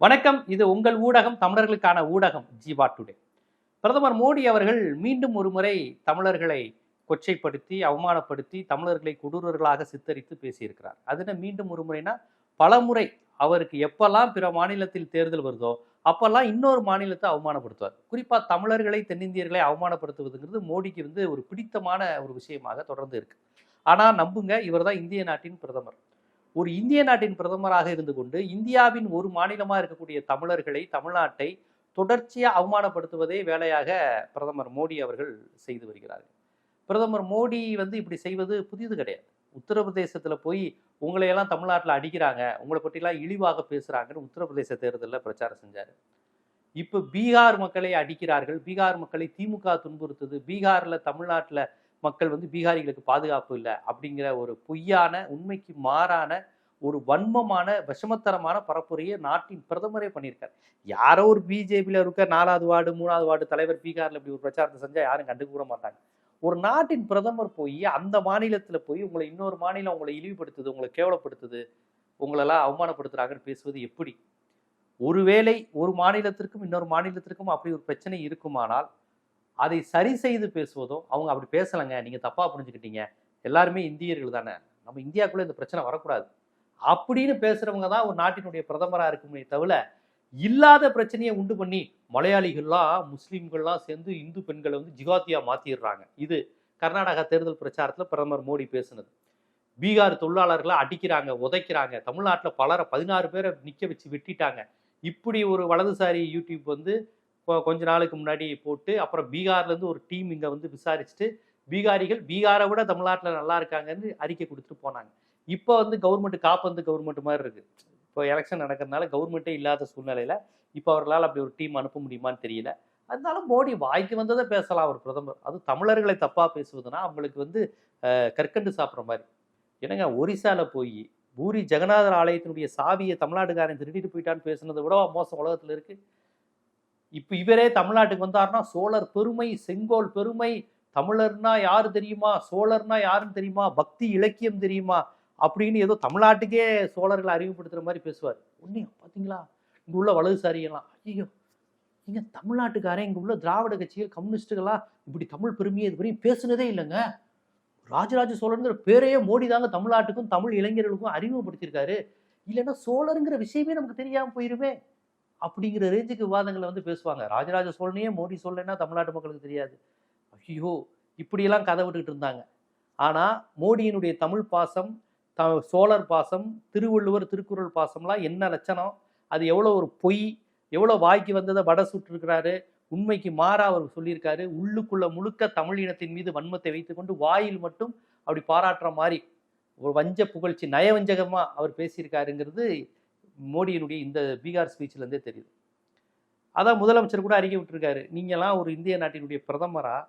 வணக்கம். இது உங்கள் ஊடகம் தமிழர்களுக்கான ஊடகம் ஜீவா டுடே. பிரதமர் மோடி அவர்கள் மீண்டும் ஒரு முறை தமிழர்களை கொச்சைப்படுத்தி அவமானப்படுத்தி தமிழர்களை கொடூரர்களாக சித்தரித்து பேசியிருக்கிறார். அதுன மீண்டும் ஒரு முறைனா? பல முறை அவருக்கு எப்பெல்லாம் பிற மாநிலத்தில் தேர்தல் வருதோ அப்பெல்லாம் இன்னொரு மாநிலத்தை அவமானப்படுத்துவார். குறிப்பாக தமிழர்களை தென்னிந்தியர்களை அவமானப்படுத்துவதுங்கிறது மோடிக்கு வந்து ஒரு பிடித்தமான ஒரு விஷயமாக தொடர்ந்து இருக்கு. ஆனால் நம்புங்க இவர்தான் இந்திய நாட்டின் பிரதமர். ஒரு இந்திய நாட்டின் பிரதமராக இருந்து கொண்டு இந்தியாவின் ஒரு மாநிலமாக இருக்கக்கூடிய தமிழர்களை தமிழ்நாட்டை தொடர்ச்சியாக அவமானப்படுத்துவதே வேலையாக பிரதமர் மோடி அவர்கள் செய்து வருகிறார்கள். பிரதமர் மோடி வந்து இப்படி செய்வது புதிது கிடையாது. உத்தரப்பிரதேசத்தில் போய் உங்களையெல்லாம் தமிழ்நாட்டில் அடிக்கிறாங்க உங்களை பற்றிலாம் இழிவாக பேசுகிறாங்கன்னு உத்தரப்பிரதேச தேர்தலில் பிரச்சாரம் செஞ்சார். இப்போ பீகார் மக்களை அடிக்கிறார்கள் பீகார் மக்களை திமுக துன்புறுத்துது பீகாரில் தமிழ்நாட்டில் மக்கள் வந்து பீகாரிகளுக்கு பாதுகாப்பு இல்லை அப்படிங்கிற ஒரு பொய்யான உண்மைக்கு மாறான ஒரு வன்மமான விஷமத்தரமான பரப்புரையை நாட்டின் பிரதமரே பண்ணியிருக்கார். யாரோ ஒரு பிஜேபியில் இருக்க நாலாவது வார்டு மூணாவது வார்டு தலைவர் பீகாரில் இப்படி ஒரு பிரச்சாரத்தை செஞ்சால் யாரும் கண்டுக்க கூட மாட்டாங்க. ஒரு நாட்டின் பிரதமர் போய் அந்த மாநிலத்தில் போய் உங்களை இன்னொரு மாநிலம் உங்களை இழிவுபடுத்துது உங்களை கேவலப்படுத்துது உங்களெல்லாம் அவமானப்படுத்துகிறாங்கன்னு பேசுவது எப்படி? ஒருவேளை ஒரு மாநிலத்திற்கும் இன்னொரு மாநிலத்திற்கும் அப்படி ஒரு பிரச்சனை இருக்குமானால் அதை சரி செய்து பேசுவதும் அவங்க அப்படி பேசலைங்க நீங்கள் தப்பாக புரிஞ்சுக்கிட்டீங்க. எல்லாருமே இந்தியர்கள் தானே. நம்ம இந்தியாவுக்குள்ளே இந்த பிரச்சனை வரக்கூடாது. அப்படின்னு பேசுறவங்க தான் ஒரு நாட்டினுடைய பிரதமராக இருக்குமே தவிர இல்லாத பிரச்சனையை உண்டு பண்ணி மலையாளிகள்லாம் முஸ்லீம்கள்லாம் சேர்ந்து இந்து பெண்களை வந்து ஜிகாத்தியா மாத்திடுறாங்க. இது கர்நாடகா தேர்தல் பிரச்சாரத்தில் பிரதமர் மோடி பேசுனது. பீகார் தொழிலாளர்களை அடிக்கிறாங்க உதைக்கிறாங்க. தமிழ்நாட்டில் பலரை பதினாறு பேரை நிற்க வச்சு வெட்டிட்டாங்க. இப்படி ஒரு வலதுசாரி யூடியூப் வந்து கொஞ்ச நாளுக்கு முன்னாடி போட்டு அப்புறம் பீகார்லேருந்து ஒரு டீம் இங்கே வந்து விசாரிச்சுட்டு பீகாரிகள் பீகாரை விட தமிழ்நாட்டில் நல்லா இருக்காங்கன்னு அறிக்கை கொடுத்துட்டு போனாங்க. இப்போ வந்து கவர்மெண்ட் காப்பந்து கவர்மெண்ட் மாதிரி இருக்கு. இப்போ எலெக்ஷன் நடக்கிறதுனால கவர்மெண்ட்டே இல்லாத சூழ்நிலையில இப்போ அவர்களால் அப்படி ஒரு டீம் அனுப்ப முடியுமான்னு தெரியல. அதனால மோடி வாய்க்கு வந்ததை பேசலாம் அவர் பிரதமர். அது தமிழர்களை தப்பாக பேசுவதுன்னா அவங்களுக்கு வந்து கற்கண்டு சாப்பிட்ற மாதிரி. என்னங்க ஒரிசால போய் பூரி ஜெகநாதர் ஆலயத்தினுடைய சாவியை தமிழ்நாட்டுக்காரன் திருடிட்டு போயிட்டான்னு பேசுனதை விட மோசம் உலகத்தில் இருக்கு. இப்போ இவரே தமிழ்நாட்டுக்கு வந்தாருன்னா சோழர் பெருமை செங்கோல் பெருமை தமிழர்னா யாரு தெரியுமா? சோழர்னா யாருன்னு தெரியுமா? பக்தி இலக்கியம் தெரியுமா? அப்படின்னு ஏதோ தமிழ்நாட்டுக்கே சோழர்களை அறிமுகப்படுத்துற மாதிரி பேசுவார். உண்மையா பாத்தீங்களா? இங்க உள்ள வலதுசாரியெல்லாம். ஐயோ நீங்க தமிழ்நாட்டுக்காரன் இங்க உள்ள திராவிட கட்சிகள் கம்யூனிஸ்டுகளா இப்படி தமிழ் பெருமையை இது வரையும் பேசுனதே இல்லைங்க. ராஜராஜ சோழருங்கிற பேரையே மோடி தாங்க தமிழ்நாட்டுக்கும் தமிழ் இளைஞர்களுக்கும் அறிமுகப்படுத்தியிருக்காரு. இல்லைன்னா சோழருங்கிற விஷயமே நமக்கு தெரியாம போயிருமே அப்படிங்கிற ரேஞ்சுக்கு விவாதங்களை வந்து பேசுவாங்க. ராஜராஜ சோழனையே மோடி சொல்லலைன்னா தமிழ்நாட்டு மக்களுக்கு தெரியாது. ஐயோ இப்படியெல்லாம் கதை விட்டுக்கிட்டு இருந்தாங்க. ஆனா மோடியினுடைய தமிழ் பாசம் த சோழர் பாசம் திருவள்ளுவர் திருக்குறள் பாசம்லாம் என்ன லட்சணம்? அது எவ்வளோ ஒரு பொய் எவ்வளோ வாய்க்கு வந்ததை வட சுட்டிருக்கிறாரு. உண்மைக்கு மாறா அவர் சொல்லியிருக்காரு. உள்ளுக்குள்ள முழுக்க தமிழ் இனத்தின் மீது வன்மத்தை வைத்துக்கொண்டு வாயில் மட்டும் அப்படி பாராட்டுற மாதிரி ஒரு வஞ்ச புகழ்ச்சி நயவஞ்சகமாக அவர் பேசியிருக்காருங்கிறது மோடியினுடைய இந்த பீகார் ஸ்பீச்சிலேருந்தே தெரியுது. அதான் முதலமைச்சர் கூட அறிக்கை விட்டுருக்காரு. நீங்களாம் ஒரு இந்திய நாட்டினுடைய பிரதமராக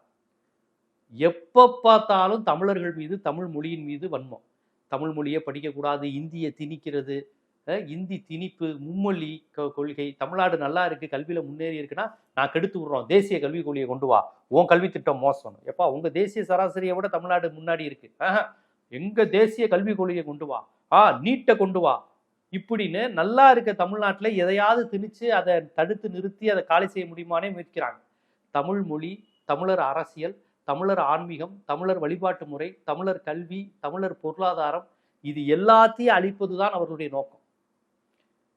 எப்போ பார்த்தாலும் தமிழர்கள் மீது தமிழ் மொழியின் மீது வன்மம். தமிழ் மொழியை படிக்கக்கூடாது இந்தியை திணிக்கிறது இந்தி திணிப்பு மும்மொழி கொள்கை தமிழ்நாடு நல்லா இருக்கு கல்வியில முன்னேறி இருக்குன்னா நான் கெடுத்து விடுறோம் தேசிய கல்விக் கொள்கையை கொண்டு வா உன் கல்வி திட்டம் மோசம் எப்பா உங்க தேசிய சராசரியை விட தமிழ்நாடு முன்னாடி இருக்கு. ஆஹா, எங்க தேசிய கல்விக் கொள்கையை கொண்டு வா ஆ நீட்டை கொண்டு வா. இப்படின்னு நல்லா இருக்க தமிழ்நாட்டில் எதையாவது திணிச்சு அதை தடுத்து நிறுத்தி அதை காலி செய்ய முடியுமானே முயற்சிக்கிறாங்க. தமிழ் மொழி தமிழர் அரசியல் தமிழர் ஆன்மீகம் தமிழர் வழிபாட்டு முறை தமிழர் கல்வி தமிழர் பொருளாதாரம் இது எல்லாத்தையும் அழிப்பதுதான் அவர்களுடைய நோக்கம்.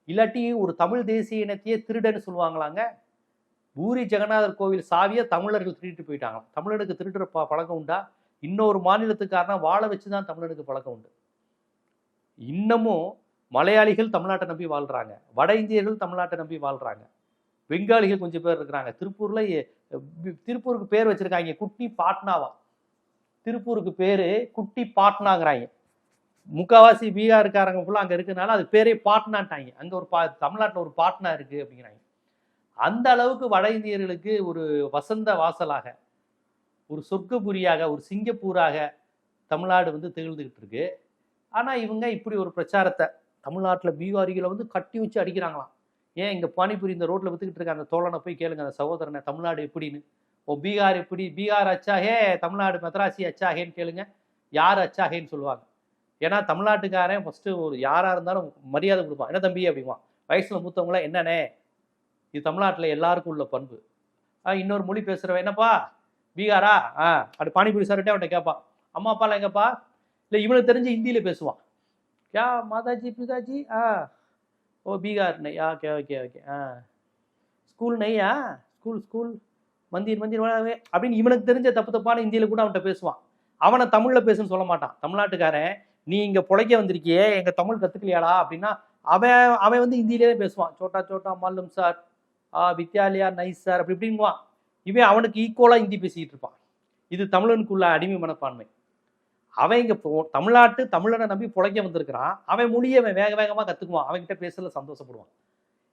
இல்லாட்டி ஒரு தமிழ் தேசிய இனத்தையே திருடன்னு சொல்லுவாங்களாங்க? பூரி ஜெகநாதர் கோவில் சாவியை தமிழர்கள் திருடிட்டு போயிட்டாங்க தமிழனுக்கு திருடுற ப பழக்கம் உண்டா? இன்னொரு மாநிலத்துக்காரனா வாழ வச்சு தான் தமிழனுக்கு பழக்கம் உண்டு. இன்னமும் மலையாளிகள் தமிழ்நாட்டை நம்பி வாழ்கிறாங்க வட இந்தியர்கள் தமிழ்நாட்டை நம்பி வாழ்கிறாங்க பெங்காலிகள் கொஞ்சம் பேர் இருக்கிறாங்க. திருப்பூர்ல திருப்பூருக்கு பேர் வச்சிருக்காங்க. குட்டி பாட்னாவா. திருப்பூருக்கு பேரு குட்டி பாட்னாங்கிறாங்க. முக்காவாசி பீகாருக்காரங்க ஃபுல்லாக அங்கே இருக்கிறனால அது பேரே பாட்னான்ட்டாங்க. அங்கே ஒரு பா தமிழ்நாட்டில் ஒரு பாட்னா இருக்கு அப்படிங்கிறாங்க. அந்த அளவுக்கு வட இந்தியர்களுக்கு ஒரு வசந்த வாசலாக ஒரு சொர்க்கபுரியாக ஒரு சிங்கப்பூராக தமிழ்நாடு வந்து திகழ்ந்துகிட்டு இருக்கு. ஆனால் இவங்க இப்படி ஒரு பிரச்சாரத்தை தமிழ்நாட்டில் பீகாரிகளை வந்து கட்டி வச்சு அடிக்கிறாங்களாம். ஏன் இங்கே பானிபுரி இந்த ரோட்டில் விற்றுக்கிட்டு இருக்க அந்த தோழனை போய் கேளுங்க அந்த சகோதரனை தமிழ்நாடு எப்படின்னு? ஓ பீகார் எப்படி? பீகார் அச்சாஹே தமிழ்நாடு மெத்ராசி அச்சாகேன்னு கேளுங்க. யார் அச்சாகேன்னு சொல்லுவாங்க. ஏன்னா தமிழ்நாட்டுக்காரன் ஃபஸ்ட்டு ஒரு யாராக இருந்தாலும் மரியாதை கொடுப்பான். என்ன தம்பி அப்படிமா? வயசில் மூத்தவங்களாம் என்னண்ணே? இது தமிழ்நாட்டில் எல்லாருக்கும் உள்ள பண்பு. ஆ இன்னொரு மொழி பேசுகிறவன் என்னப்பா? பீகாரா? ஆ அப்படி பானிபூரி சார்ட்டே அவன்கிட்ட கேட்பான். அம்மா அப்பாலாம் எங்கப்பா? இல்லை இவனுக்கு தெரிஞ்சு ஹிந்தியில் பேசுவான். யா மாதாஜி பிதாஜி ஆ. ஓ பீகார் நெய். ஆ ஓகே ஓகே ஓகே ஆ. School நெய்யா? School school. Mandir Mandir அப்படின்னு இவனுக்கு தெரிஞ்ச தப்பு தப்பான இந்தியில் கூட அவன்கிட்ட பேசுவான். அவனை தமிழில் பேசுன்னு சொல்ல மாட்டான். தமிழ்நாட்டுக்காரன் நீ இங்கே புழைக்க வந்திருக்கியே எங்கள் தமிழ் கற்றுக்கலையாடா அப்படின்னா அவன் அவன் வந்து ஹிந்தியிலே பேசுவான். சோட்டா சோட்டா மாலும் சார். ஆ வித்யாலயா நைஸ் சார். அப்படி இப்படிங்குவான். இவன் அவனுக்கு ஈக்குவலாக ஹிந்தி பேசிக்கிட்டு இருப்பான். இது தமிழனுக்குள்ள அடிமை மனப்பான்மை. அவன் இங்கே போ தமிழ்நாட்டு தமிழனை நம்பி புழைக்க வந்திருக்கிறான். அவன் மொழியை அவன் வேக வேகமாக கற்றுக்குவான் அவன்கிட்ட பேசல சந்தோஷப்படுவான்.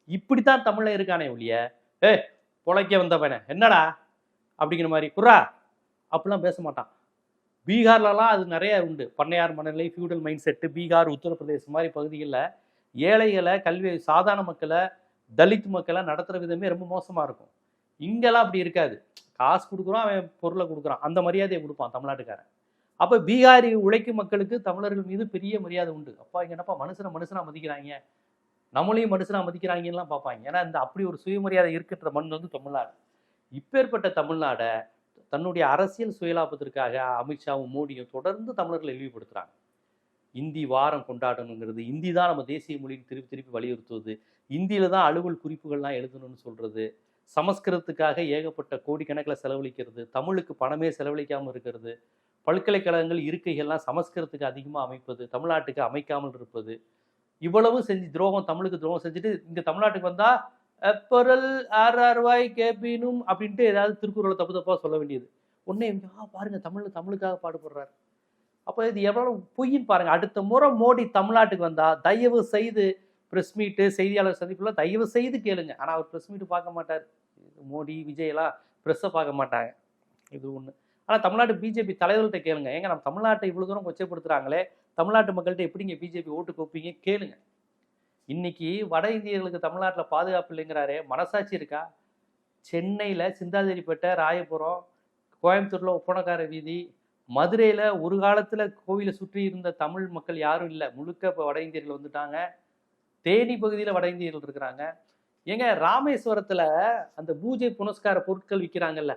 இப்படித்தான் தமிழில் இருக்கானே ஒழிய ஏ புழைக்க வந்தவனே என்னடா அப்படிங்கிற மாதிரி குரா அப்படிலாம் பேச மாட்டான். பீகார்லலாம் அது நிறைய உண்டு. பண்ணையார் மனநிலை feudal mind set Bihar Uttar Pradesh மாதிரி பகுதிகளில் ஏழைகளை கல்வி சாதாரண மக்களை தலித் மக்களை நடத்துகிற விதமே ரொம்ப மோசமாக இருக்கும். இங்கெல்லாம் அப்படி இருக்காது. காசு கொடுக்குறான் அவன் பொருளை கொடுக்குறான். அந்த மரியாதையை கொடுப்பான் தமிழ்நாட்டுக்காரன். அப்போ பீகாரி உழைக்கும் மக்களுக்கு தமிழர்கள் மீது பெரிய மரியாதை உண்டு. அப்பா இங்க என்னப்பா மனுஷனை மனுஷனா மதிக்கிறாங்க? நம்மளையும் மனுஷனா மதிக்கிறாங்கலாம் பார்ப்பாங்க. ஏன்னா இந்த அப்படி ஒரு சுயமரியாதை இருக்கின்ற மண் வந்து தமிழ்நாடு. இப்பேற்பட்ட தமிழ்நாடை தன்னுடைய அரசியல் சுயலாபத்திற்காக அமித்ஷாவும் மோடியும் தொடர்ந்து தமிழர்களை இழிவுபடுத்துறாங்க. இந்தி வாரம் கொண்டாடணுங்கிறது இந்தி தான் நம்ம தேசிய மொழின்னு திருப்பி திருப்பி வலியுறுத்துவது இந்தியில தான் அலுவல் குறிப்புகள்லாம் எழுதணும்னு சொல்றது சமஸ்கிருதத்துக்காக ஏகப்பட்ட கோடிக்கணக்கில் செலவழிக்கிறது தமிழுக்கு பணமே செலவழிக்காமல் இருக்கிறது பல்கலைக்கழகங்கள் இருக்கைகள்லாம் சமஸ்கிருதத்துக்கு அதிகமாக அமைப்பது தமிழ்நாட்டுக்கு அமைக்காமல் இருப்பது. இவ்வளவு செஞ்சு துரோகம் தமிழுக்கு துரோகம் செஞ்சுட்டு இங்கே தமிழ்நாட்டுக்கு வந்தால் எப்பொருள் ஆர் ரூபாய் கேபினும் அப்படின்ட்டு ஏதாவது திருக்குறளை தப்பு தப்பாக சொல்ல வேண்டியது. ஒன்றே ஆ பாருங்கள் தமிழ் தமிழுக்காக பாடுபடுறாரு. அப்போ இது எவ்வளோ பொய்ன்னு பாருங்கள் அடுத்த முறை மோடி தமிழ்நாட்டுக்கு வந்தால் தயவு செய்து ப்ரெஸ் மீட்டு செய்தியாளர் சந்திப்புலாம் தயவு செய்து கேளுங்க. ஆனால் அவர் ப்ரெஸ் மீட்டு பார்க்க மாட்டார். மோடி விஜய் எல்லாம் ப்ரெஸ்ஸை பார்க்க மாட்டாங்க. இது ஒன்று ஆனால் தமிழ்நாட்டு பிஜேபி தலைவர்கள்ட்ட கேளுங்க. ஏங்க நம்ம தமிழ்நாட்டை இவ்வளோ தூரம் கொச்சைப்படுத்துகிறாங்களே தமிழ்நாட்டு மக்கள்கிட்ட எப்படிங்க பிஜேபி ஓட்டு கோப்பீங்க? கேளுங்க. இன்னைக்கு வட இந்தியர்களுக்கு தமிழ்நாட்டில் பாதுகாப்பு இல்லைங்கிறாரே மனசாட்சி இருக்கா? சென்னையில் சிந்தாதிரிப்பேட்டை ராயபுரம் கோயம்புத்தூரில் ஒப்பனக்கார வீதி மதுரையில் ஒரு காலத்தில் கோவிலை சுற்றி இருந்த தமிழ் மக்கள் யாரும் இல்லை. முழுக்க இப்போ வட இந்தியர்கள் வந்துட்டாங்க. தேனி பகுதியில் வட இந்தியர்கள் இருக்கிறாங்க. ஏங்க ராமேஸ்வரத்தில் அந்த பூஜை புனஸ்கார பொருட்கள் விற்கிறாங்கல்ல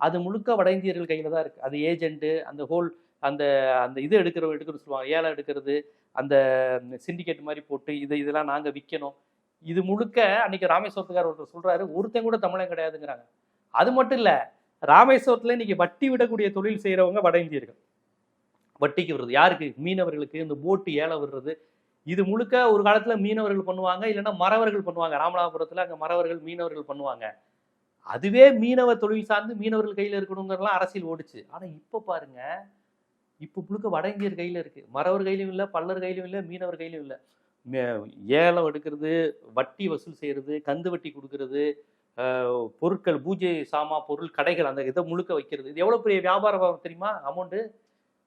அது முழுக்க வட இந்தியர்கள் கையில் தான் இருக்குது அது ஏஜென்ட்டு அந்த ஹோல் அந்த அந்த இது எடுக்கிற எடுக்கிறது சொல்லுவாங்க. ஏலம் எடுக்கிறது அந்த சிண்டிகேட் மாதிரி போட்டு இது இதெல்லாம் நாங்கள் விற்கணும் இது முழுக்க அன்னைக்கு ராமேஸ்வரத்துக்கார் ஒருத்தர் சொல்கிறாரு ஒருத்தன் கூட தமிழன் கிடையாதுங்கிறாங்க. அது மட்டும் இல்லை ராமேஸ்வரத்தில் இன்னைக்கு வட்டி விடக்கூடிய தொழில் செய்கிறவங்க வட இந்தியர்கள். வட்டிக்கு விடுறது. யாருக்கு? மீனவர்களுக்கு. இந்த போட்டு ஏலம் விடுறது. இது முழுக்க ஒரு காலத்தில் மீனவர்கள் பண்ணுவாங்க இல்லைன்னா மறவர்கள் பண்ணுவாங்க. ராமநாதபுரத்தில் அங்கே மறவர்கள் மீனவர்கள் பண்ணுவாங்க. அதுவே மீனவ தொழில் சார்ந்து மீனவர்கள் கையில் இருக்கணுங்கிறலாம் அரசியல் ஓடிச்சு. ஆனால் இப்போ பாருங்க இப்போ முழுக்க வட இந்தியர் கையில் இருக்குது மறவர் கையிலும் இல்லை பல்லர் கையிலும் இல்லை மீனவர் கையிலும் இல்லை. ஏலம் எடுக்கிறது வட்டி வசூல் செய்கிறது கந்து வட்டி கொடுக்கறது பொருட்கள் பூஜை சாமா பொருள் கடைகள் அந்த இதை முழுக்க வைக்கிறது. இது எவ்வளோ பெரிய வியாபாரம் தெரியுமா? அமௌண்ட்டு?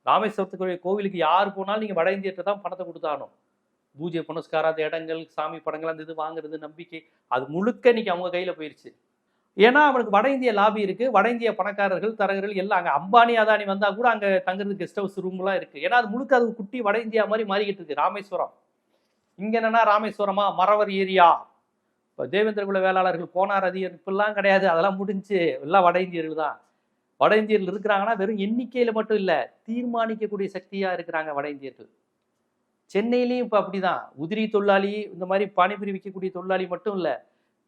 ராமேஸ்வரத்துக்கு கோவிலுக்கு யார் போனாலும் நீங்கள் வட இந்தியர்கிட்ட தான் பணத்தை கொடுத்தானோ பூஜை புனஸ்காரம் அந்த இடங்கள் சாமி படங்கள் அந்த இது வாங்குறது நம்பிக்கை அது முழுக்க இன்னைக்கு அவங்க கையில் போயிடுச்சு ஏன்னா அவனுக்கு வட இந்திய லாபி இருக்கு. வட இந்திய பணக்காரர்கள் தரகர்கள் எல்லாம் அங்கே அம்பானி அதானி வந்தா கூட அங்கே தங்குறது கெஸ்ட் ஹவுஸ் ரூம்லாம் இருக்கு. ஏன்னா அது முழுக்க அது குட்டி வட இந்தியா மாதிரி மாறிக்கிட்டு இருக்கு. ராமேஸ்வரம். இங்க என்னன்னா ராமேஸ்வரமா? மறவர் ஏரியா. இப்போ தேவேந்திர குல வேளாளர்கள் போனார் அதிகம் இப்பெல்லாம் கிடையாது. அதெல்லாம் முடிஞ்சு எல்லாம் வட இந்தியர்கள் தான். வட இந்தியர்கள் இருக்கிறாங்கன்னா வெறும் எண்ணிக்கையில் மட்டும் இல்லை தீர்மானிக்கக்கூடிய சக்தியாக இருக்கிறாங்க வட இந்தியர்கள். சென்னையிலையும் இப்போ அப்படிதான். உதிரி தொழிலாளி இந்த மாதிரி பானிபுரி விற்கக்கூடிய தொழிலாளி மட்டும் இல்லை.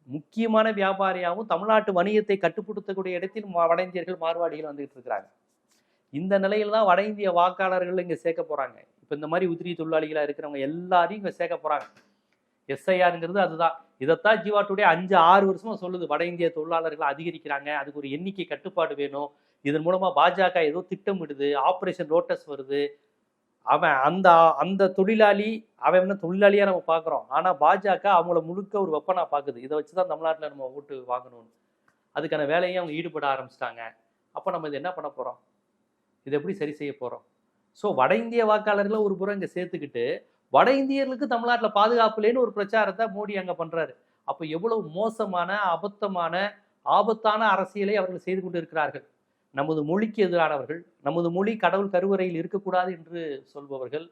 முக்கியமான வியாபாரியாகவும் தமிழ்நாட்டு வணிகத்தை கட்டுப்படுத்தக்கூடிய இடத்தில் வட இந்தியர்கள் மார்வாடிகள் வந்துகிட்டு இருக்கிறாங்க. இந்த நிலையில் தான் வட இந்திய வாக்காளர்கள் இங்கே சேர்க்க போகிறாங்க இப்போ இந்த மாதிரி உதிரி தொழிலாளிகளாக இருக்கிறவங்க எல்லாரையும் இங்கே சேர்க்க போறாங்க. எஸ்ஐஆருங்கிறது அதுதான். இதைத்தான் ஜீவா டுடே அஞ்சு ஆறு வருஷமாக சொல்லுது. வட இந்திய தொழிலாளர்கள் அதிகரிக்கிறாங்க. அதுக்கு ஒரு எண்ணிக்கை கட்டுப்பாடு வேணும். இதன் மூலமாக பாஜக ஏதோ திட்டமிடுது. ஆப்ரேஷன் லோட்டஸ் வருது. அவன் அந்த அந்த தொழிலாளி அவன் என்ன தொழிலாளியா நம்ம பார்க்குறோம். ஆனால் பாஜக அவங்கள முழுக்க ஒரு வெப்பனா பார்க்குது. இதை வச்சு தான் தமிழ்நாட்டில் நம்ம ஓட்டு வாங்கணும்னு. அதுக்கான வேலையை அவங்க ஈடுபட ஆரம்பிச்சிட்டாங்க. அப்போ நம்ம இது என்ன பண்ண போகிறோம் இது எப்படி சரி செய்ய போகிறோம் ஸோ வட இந்திய வாக்காளர்களை ஒரு புறம் இங்கே சேர்த்துக்கிட்டு வட இந்தியர்களுக்கு தமிழ்நாட்டில் பாதுகாப்புலேன்னு ஒரு பிரச்சாரத்தை மோடி அங்கே பண்ணுறாரு அப்போ எவ்வளவு மோசமான அபத்தமான ஆபத்தான அரசியலை அவர்கள் செய்து கொண்டு இருக்கிறார்கள் நமது மொழிக்கு எதிரானவர்கள் நமது மொழி கடவுள் கருவறையில் இருக்கக்கூடாது என்று சொல்பவர்கள்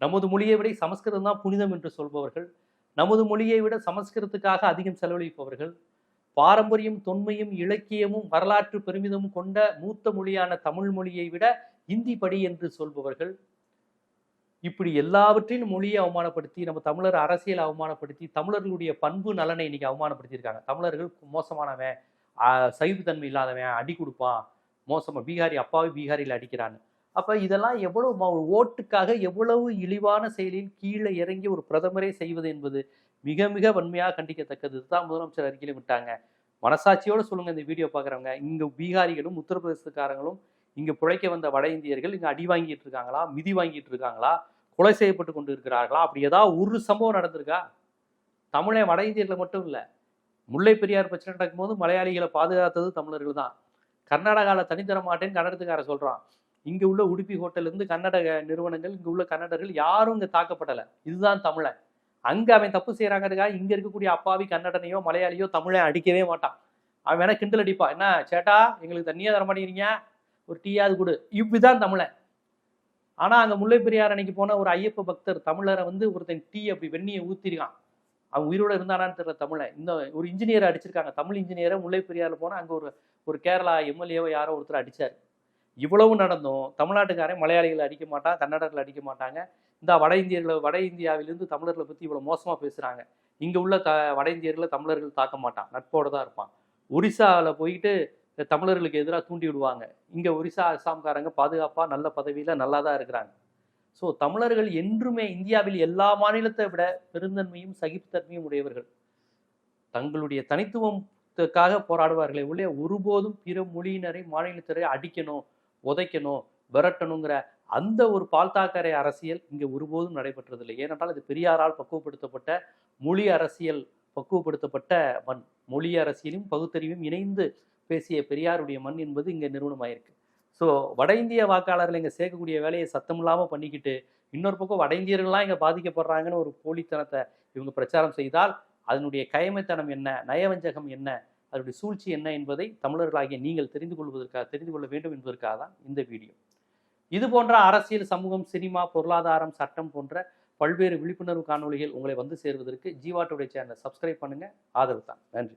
நமது மொழியை விட சமஸ்கிருதம் தான் புனிதம் என்று சொல்பவர்கள் நமது மொழியை விட சமஸ்கிருதத்துக்காக அதிகம் செலவழிப்பவர்கள் பாரம்பரியம் தொன்மையும் இலக்கியமும் வரலாற்று பெருமிதமும் கொண்ட மூத்த மொழியான தமிழ் மொழியை விட இந்தி படி என்று சொல்பவர்கள். இப்படி எல்லாவற்றின் மொழியை அவமானப்படுத்தி நம்ம தமிழர் அரசியல் அவமானப்படுத்தி தமிழர்களுடைய பண்பு நலனை இன்னைக்கு அவமானப்படுத்தியிருக்காங்க. தமிழர்கள் மோசமானவன் சகிப்புத்தன்மை இல்லாதவன் அடி கொடுப்பான் மோசமாக பீகாரி அப்பாவை பீகாரியில் அடிக்கிறான்னு. அப்போ இதெல்லாம் எவ்வளவு ஓட்டுக்காக எவ்வளவு இழிவான செயலில் கீழே இறங்கி ஒரு பிரதமரே செய்வது என்பது மிக மிக வன்மையாக கண்டிக்கத்தக்கது. இதுதான் முதலமைச்சர் அறிக்கையில விட்டாங்க. மனசாட்சியோடு சொல்லுங்கள் இந்த வீடியோ பார்க்குறவங்க இங்கே பீகாரிகளும் உத்தரப்பிரதேசக்காரங்களும் இங்கே பிழைக்க வந்த வட இந்தியர்கள் இங்கே அடி வாங்கிட்டு இருக்காங்களா மிதி வாங்கிட்டு இருக்காங்களா கொலை செய்யப்பட்டு கொண்டு இருக்கிறார்களா அப்படி ஏதாவது ஒரு சம்பவம் நடந்திருக்கா? தமிழே வட இந்தியர்ல மட்டும் இல்லை. முல்லை பெரியார் பிரச்சனை நடக்கும்போது மலையாளிகளை பாதுகாத்தது தமிழர்கள் தான். கர்நாடகாவில் தனித்தர மாட்டேன்னு கன்னடத்துக்கார சொல்கிறான் இங்கே உள்ள உடுப்பி ஹோட்டல்லேருந்து கன்னடக கன்னட நிறுவனங்கள் இங்கே உள்ள கன்னடர்கள் யாரும் இங்கே தாக்கப்படலை. இதுதான் தமிழன் அங்கே அவன் தப்பு செய்கிறாங்கிறதுக்காக இங்கே இருக்கக்கூடிய அப்பாவி கன்னடனையோ மலையாளியோ தமிழை அடிக்கவே மாட்டான். அவன் வேணா கிண்டல் அடிப்பான். என்ன சேட்டா எங்களுக்கு தண்ணியாக தர மாட்டேங்கிறீங்க? ஒரு டீயாவது கொடு. இப்படிதான் தமிழன் ஆனால் அங்கே முல்லை பெரியார் அன்னைக்கு போன ஒரு ஐயப்ப பக்தர் தமிழரை வந்து ஒருத்தன் டீ அப்படி வெந்நியை ஊற்றிருக்கான் அவன் உயிரோட இருந்தானான்னு தெரியல தமிழை. இந்த ஒரு இன்ஜினியரை அடிச்சிருக்காங்க. தமிழ் இன்ஜினியரை முல்லை பெரியாரில் போனால் அங்கே ஒரு ஒரு கேரளா எம்எல்ஏவோ யாரோ ஒருத்தர் அடித்தார் இவ்வளவு நடந்தும் தமிழ்நாட்டுக்காரன் மலையாளிகளை அடிக்க மாட்டான் கன்னடர்கள் அடிக்க மாட்டாங்க. இந்த வட இந்தியர்களை வட இந்தியாவிலிருந்து தமிழர்களை பற்றி இவ்வளோ மோசமாக பேசுகிறாங்க இங்கே உள்ள த வட இந்தியர்களை தமிழர்கள் தாக்க மாட்டான். நட்போட தான் இருப்பான். ஒரிசாவில் போயிட்டு தமிழர்களுக்கு எதிராக தூண்டி விடுவாங்க. இங்கே ஒரிசா அசாம்காரங்க பாதுகாப்பாக நல்ல பதவியில் நல்லா தான் இருக்கிறாங்க. ஸோ தமிழர்கள் என்றுமே இந்தியாவில் எல்லா மாநிலத்தை விட பெருந்தன்மையும் சகிப்புத்தன்மையும் உடையவர்கள். தங்களுடைய தனித்துவத்துக்காக போராடுவார்களே ஒழிய ஒருபோதும் பிற மொழியினரை மாநிலத்தினரை அடிக்கணும் உதைக்கணும் விரட்டணுங்கிற அந்த ஒரு பால்தாக்கரை அரசியல் இங்கே ஒருபோதும் நடைபெற்றதில்லை. ஏனென்றால் இது பெரியாரால் பக்குவப்படுத்தப்பட்ட மொழி அரசியல் பக்குவப்படுத்தப்பட்ட மண். மொழி அரசியலும் பகுத்தறிவும் இணைந்து பேசிய பெரியாருடைய மண் என்பது இங்கே நிறுவனமாயிருக்கு. ஸோ வட இந்திய வாக்காளர்கள் இங்கே சேர்க்கக்கூடிய வேலையை சத்தம் இல்லாமல் பண்ணிக்கிட்டு இன்னொரு பக்கம் வட இந்தியர்கள்லாம் இங்கே பாதிக்கப்படுறாங்கன்னு ஒரு போலித்தனத்தை இவங்க பிரச்சாரம் செய்தால் அதனுடைய கயமைத்தனம் என்ன நயவஞ்சகம் என்ன அதனுடைய சூழ்ச்சி என்ன என்பதை தமிழர்களாகிய நீங்கள் தெரிந்து கொள்வதற்காக தெரிந்து கொள்ள வேண்டும் என்பதற்காக தான் இந்த வீடியோ. இது போன்ற அரசியல் சமூகம் சினிமா பொருளாதாரம் சட்டம் போன்ற பல்வேறு விழிப்புணர்வு காணொளிகள் உங்களை வந்து சேருவதற்கு ஜீவாட்டுடைய சேனலை சப்ஸ்கிரைப் பண்ணுங்கள் ஆதரவு தான். நன்றி.